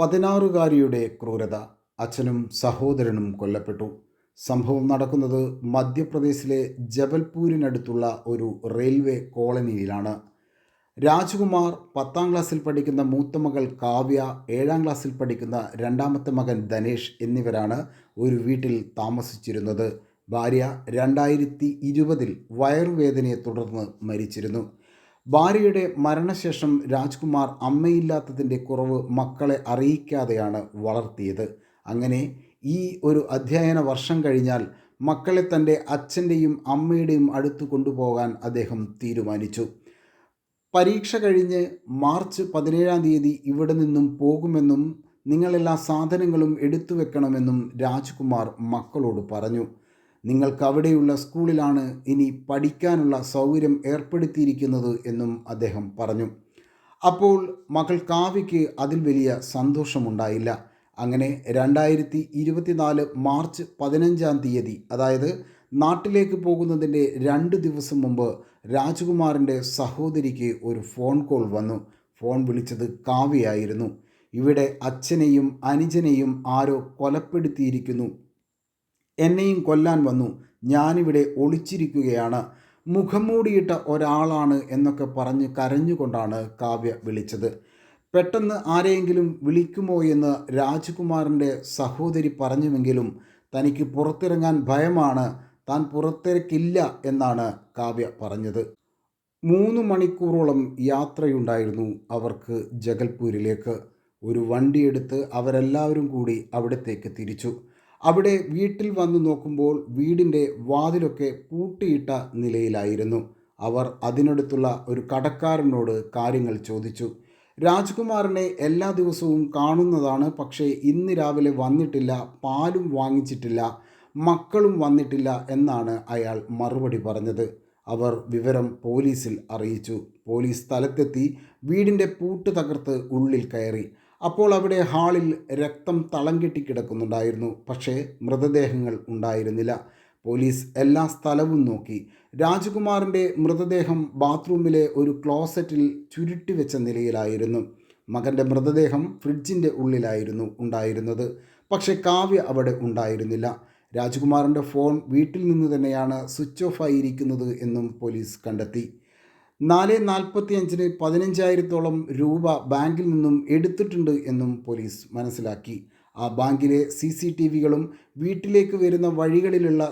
പതിനാറുകാരിയുടെ ക്രൂരത അച്ഛനും സഹോദരനും കൊല്ലപ്പെട്ടു. സംഭവം നടക്കുന്നത് മധ്യപ്രദേശിലെ ജബൽപൂരിനടുത്തുള്ള ഒരു റെയിൽവേ കോളനിയിലാണ്. രാജ്കുമാർ പത്താം ക്ലാസ്സിൽ പഠിക്കുന്ന മൂത്ത മകൾ കാവ്യ ഏഴാം ക്ലാസ്സിൽ പഠിക്കുന്ന രണ്ടാമത്തെ മകൻ ധനേഷ് എന്നിവരാണ് ഒരു വീട്ടിൽ താമസിച്ചിരുന്നത്. ഭാര്യ രണ്ടായിരത്തി ഇരുപതിൽ വയറുവേദനയെ തുടർന്ന് മരിച്ചിരുന്നു. ഭാര്യയുടെ മരണശേഷം രാജ്കുമാർ അമ്മയില്ലാത്തതിന്റെ കുറവ് മക്കളെ അറിയിക്കാതെയാണ് വളർത്തിയത്. അങ്ങനെ ഈ ഒരു അധ്യയന വർഷം കഴിഞ്ഞാൽ മക്കളെ തന്റെ അച്ഛന്റെയും അമ്മയുടെയും അടുത്ത് കൊണ്ടുപോകാൻ അദ്ദേഹം തീരുമാനിച്ചു. പരീക്ഷ കഴിഞ്ഞ് മാർച്ച് പതിനേഴാം തീയതി ഇവിടെ നിന്നും പോകുമെന്നും നിങ്ങളെല്ലാ സാധനങ്ങളും എടുത്തു വെക്കണമെന്നും രാജ്കുമാർ മക്കളോട് പറഞ്ഞു. നിങ്ങൾക്ക് അവിടെയുള്ള സ്കൂളിലാണ് ഇനി പഠിക്കാനുള്ള സൗകര്യം ഏർപ്പെടുത്തിയിരിക്കുന്നത് എന്നും അദ്ദേഹം പറഞ്ഞു. അപ്പോൾ മകൾ കാവ്യയ്ക്ക് അതിൽ വലിയ സന്തോഷമുണ്ടായില്ല. അങ്ങനെ രണ്ടായിരത്തി ഇരുപത്തിനാല് മാർച്ച് പതിനഞ്ചാം തീയതി അതായത് നാട്ടിലേക്ക് പോകുന്നതിന്റെ രണ്ട് ദിവസം മുമ്പ് രാജകുമാറിന്റെ സഹോദരിക്ക് ഒരു ഫോൺ കോൾ വന്നു. ഫോൺ വിളിച്ചത് കാവ്യയായിരുന്നു. ഇവിടെ അച്ഛനെയും അനുജനെയും ആരോ കൊലപ്പെടുത്തിയിരിക്കുന്നു. എന്നെയും കൊല്ലാൻ വന്നു. ഞാനിവിടെ ഒളിച്ചിരിക്കുകയാണ്. മുഖം മൂടിയിട്ട ഒരാളാണ് എന്നൊക്കെ പറഞ്ഞ് കരഞ്ഞുകൊണ്ടാണ് കാവ്യ വിളിച്ചത്. പെട്ടെന്ന് ആരെയെങ്കിലും വിളിക്കുമോ എന്ന് രാജ്കുമാറിന്റെ സഹോദരി പറഞ്ഞുവെങ്കിലും തനിക്ക് പുറത്തിറങ്ങാൻ ഭയമാണ്. താൻ പുറത്തിറക്കില്ല എന്നാണ് കാവ്യ പറഞ്ഞത്. മൂന്ന് മണിക്കൂറോളം യാത്രയുണ്ടായിരുന്നു അവർക്ക് ജഗൽപൂരിലേക്ക്. ഒരു വണ്ടിയെടുത്ത് അവരെല്ലാവരും കൂടി അവിടത്തേക്ക് തിരിച്ചു. അവിടെ വീട്ടിൽ വന്നു നോക്കുമ്പോൾ വീടിന്റെ വാതിലൊക്കെ പൂട്ടിയിട്ട നിലയിലായിരുന്നു. അവർ അതിനടുത്തുള്ള ഒരു കടക്കാരനോട് കാര്യങ്ങൾ ചോദിച്ചു. രാജ്കുമാറിനെ എല്ലാ ദിവസവും കാണുന്നതാണ് പക്ഷേ ഇന്ന് രാവിലെ വന്നിട്ടില്ല പാലും വാങ്ങിച്ചിട്ടില്ല മക്കളും വന്നിട്ടില്ല എന്നാണ് അയാൾ മറുപടി പറഞ്ഞത്. അവർ വിവരം പോലീസിൽ അറിയിച്ചു. പോലീസ് സ്ഥലത്തെത്തി വീടിന്റെ പൂട്ട് തകർത്ത് ഉള്ളിൽ കയറി. അപ്പോൾ അവിടെ ഹാളിൽ രക്തം തളം കെട്ടി കിടക്കുന്നുണ്ടായിരുന്നു. പക്ഷേ മൃതദേഹങ്ങൾ ഉണ്ടായിരുന്നില്ല. പോലീസ് എല്ലാ സ്ഥലവും നോക്കി. രാജകുമാറിന്റെ മൃതദേഹം ബാത്റൂമിലെ ഒരു ക്ലോസറ്റിൽ ചുരുട്ടി വെച്ച നിലയിലായിരുന്നു. മകന്റെ മൃതദേഹം ഫ്രിഡ്ജിന്റെ ഉള്ളിലായിരുന്നു ഉണ്ടായിരുന്നത്. പക്ഷേ കാവ്യ അവിടെ ഉണ്ടായിരുന്നില്ല. രാജകുമാറിന്റെ ഫോൺ വീട്ടിൽ നിന്ന് തന്നെയാണ് സ്വിച്ച് ഓഫ് ആയിരിക്കുന്നത് എന്നും പോലീസ് കണ്ടെത്തി. നാല് നാൽപ്പത്തി അഞ്ചിന് പതിനഞ്ചായിരത്തോളം രൂപ ബാങ്കിൽ നിന്നും എടുത്തിട്ടുണ്ട് എന്നും പോലീസ് മനസ്സിലാക്കി. ആ ബാങ്കിലെ സി സി ടി വികളും വീട്ടിലേക്ക് വരുന്ന വഴികളിലുള്ള